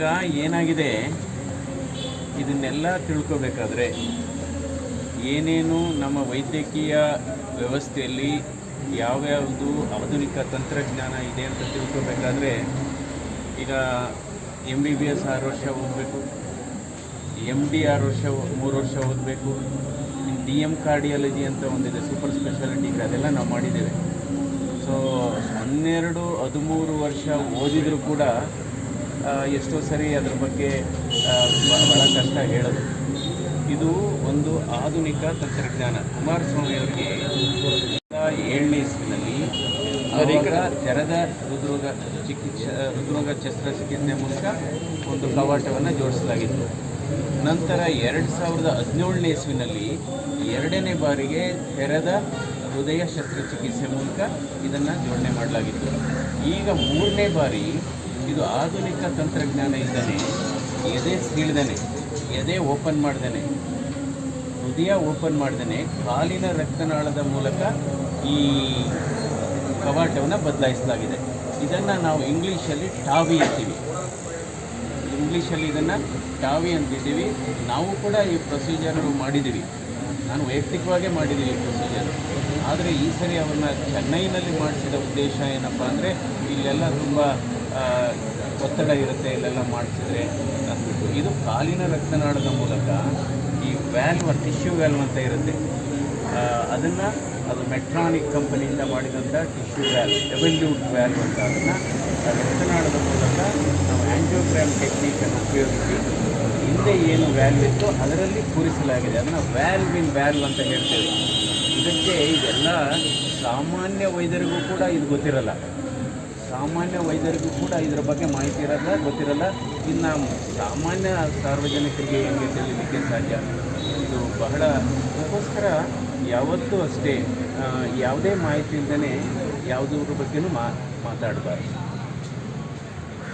ಈಗ ಏನಾಗಿದೆ? ಇದನ್ನೆಲ್ಲ ತಿಳ್ಕೊಬೇಕಾದ್ರೆ ಏನೇನು ನಮ್ಮ ವೈದ್ಯಕೀಯ ವ್ಯವಸ್ಥೆಯಲ್ಲಿ ಯಾವ್ಯಾವುದು ಆಧುನಿಕ ತಂತ್ರಜ್ಞಾನ ಇದೆ ಅಂತ ತಿಳ್ಕೊಬೇಕಾದ್ರೆ ಈಗ ಎಂ ಬಿ ಬಿ ಎಸ್ ಆರು ವರ್ಷ ಓದಬೇಕು ಎಂ ಡಿ ಆರು ವರ್ಷ, ಮೂರು ವರ್ಷ ಓದಬೇಕು ಡಿ ಎಂ ಕಾರ್ಡಿಯಾಲಜಿ ಅಂತ ಒಂದಿದೆ ಸೂಪರ್ ಸ್ಪೆಷಾಲಿಟಿ ಅದೆಲ್ಲ ನಾವು ಮಾಡಿದ್ದೇವೆ. ಸೊ ಹನ್ನೆರಡು, ಹದಿಮೂರು ವರ್ಷ ಓದಿದರೂ ಕೂಡ ಎಷ್ಟೋ ಸರಿ ಅದ್ರ ಬಗ್ಗೆ ಬಹಳ ಭಾಳ ಕಷ್ಟ ಹೇಳೋದು. ಇದು ಒಂದು ಆಧುನಿಕ ತಂತ್ರಜ್ಞಾನ. ಕುಮಾರಸ್ವಾಮಿ ಅವರಿಗೆ ಏಳನೇ ಇಸ್ವಿನಲ್ಲಿ ಅವಾಗ ತೆರೆದ ಹೃದ್ರೋಗ ಚಿಕಿತ್ಸೆ ಹೃದ್ರೋಗ ಶಸ್ತ್ರಚಿಕಿತ್ಸೆ ಮೂಲಕ ಒಂದು ಕವಾಟವನ್ನು ಜೋಡಿಸಲಾಗಿತ್ತು. ನಂತರ ಎರಡು ಸಾವಿರದ ಹದಿನೇಳನೇ ಇಸ್ವಿನಲ್ಲಿ ಎರಡನೇ ಬಾರಿಗೆ ತೆರೆದ ಹೃದಯ ಶಸ್ತ್ರಚಿಕಿತ್ಸೆ ಮೂಲಕ ಇದನ್ನು ಜೋಡಣೆ ಮಾಡಲಾಗಿತ್ತು. ಈಗ ಮೂರನೇ ಬಾರಿ ಇದು ಆಧುನಿಕ ತಂತ್ರಜ್ಞಾನ ಇದ್ದಾನೆ ಎದೆ ಸೀಳ್ದೇನೆ, ಎದೆ ಓಪನ್ ಮಾಡ್ದೇನೆ, ಹೃದಯ ಓಪನ್ ಮಾಡ್ದೇನೆ, ಕಾಲಿನ ರಕ್ತನಾಳದ ಮೂಲಕ ಈ ಕವಾಟವನ್ನು ಬದಲಾಯಿಸಲಾಗಿದೆ. ಇದನ್ನು ನಾವು ಇಂಗ್ಲೀಷಲ್ಲಿ ಟಾವಿ ಅಂತೀವಿ. ಇಂಗ್ಲೀಷಲ್ಲಿ ಇದನ್ನು ಟಾವಿ ಅಂತಿದ್ದೀವಿ. ನಾವು ಕೂಡ ಈ ಪ್ರೊಸೀಜರ್ ಮಾಡಿದ್ದೀವಿ. ನಾನು ವೈಯಕ್ತಿಕವಾಗೇ ಮಾಡಿದ್ದೀನಿ ಪ್ರೊಸೀಜರ್ ಆದರೆ ಈ ಸರಿ ಅವ್ರನ್ನ ಚೆನ್ನೈನಲ್ಲಿ ಮಾಡಿಸಿದ ಉದ್ದೇಶ ಏನಪ್ಪ ಅಂದರೆ ಇಲ್ಲೆಲ್ಲ ತುಂಬ ಒತ್ತಡ ಇರುತ್ತೆ, ಇಲ್ಲೆಲ್ಲ ಮಾಡಿಸಿದ್ರೆ. ಅಂದ್ಬಿಟ್ಟು ಇದು ಕಾಲಿನ ರಕ್ತನಾಳದ ಮೂಲಕ ಈ ವ್ಯಾಲ್ವ ಟಿಶ್ಯೂ ವ್ಯಾಲ್ವ್ ಅಂತ ಇರುತ್ತೆ. ಅದನ್ನು ಅದು ಮೆಟ್ರಾನಿಕ್ ಕಂಪನಿಯಿಂದ ಮಾಡಿದಂಥ ಟಿಶ್ಯೂ ವ್ಯಾಲ್ವ್ ಎವೆಲ್ಯೂಟ್ ವ್ಯಾಲ್ವ್ ಅಂತ ಅದನ್ನು ರಕ್ತನಾಳದ ಮೂಲಕ ನಾವು ಆ್ಯಂಜಿಯೋಗ್ರಾಮ್ ಟೆಕ್ನಿಕನ್ನು ಉಪಯೋಗಿಸಿ ಹಿಂದೆ ಏನು ವ್ಯಾಲ್ಯೂ ಇತ್ತು ಅದರಲ್ಲಿ ಕೂರಿಸಲಾಗಿದೆ. ಅದನ್ನು ವ್ಯಾಲ್ ಇನ್ ವ್ಯಾಲ್ವ್ ಅಂತ ಹೇಳ್ತೇವೆ. ಇದಕ್ಕೆ ಇದೆಲ್ಲ ಸಾಮಾನ್ಯ ವೈದ್ಯರಿಗೂ ಕೂಡ ಇದು ಗೊತ್ತಿರಲ್ಲ. ಸಾಮಾನ್ಯ ವೈದ್ಯರಿಗೂ ಕೂಡ ಇದರ ಬಗ್ಗೆ ಮಾಹಿತಿ ಇರಲ್ಲ, ಗೊತ್ತಿರಲ್ಲ. ಇನ್ನು ಸಾಮಾನ್ಯ ಸಾರ್ವಜನಿಕರಿಗೆ ಹೆಂಗೆ ತಿಳಿಲಿಕ್ಕೆ ಸಾಧ್ಯ? ಇದು ಬಹಳ ಅದಕ್ಕೋಸ್ಕರ ಯಾವತ್ತೂ ಅಷ್ಟೇ ಯಾವುದೇ ಮಾಹಿತಿ ಇಲ್ಲದೇ ಯಾವುದ್ರ ಬಗ್ಗೆಯೂ ಮಾತಾಡಬಾರ್ದು.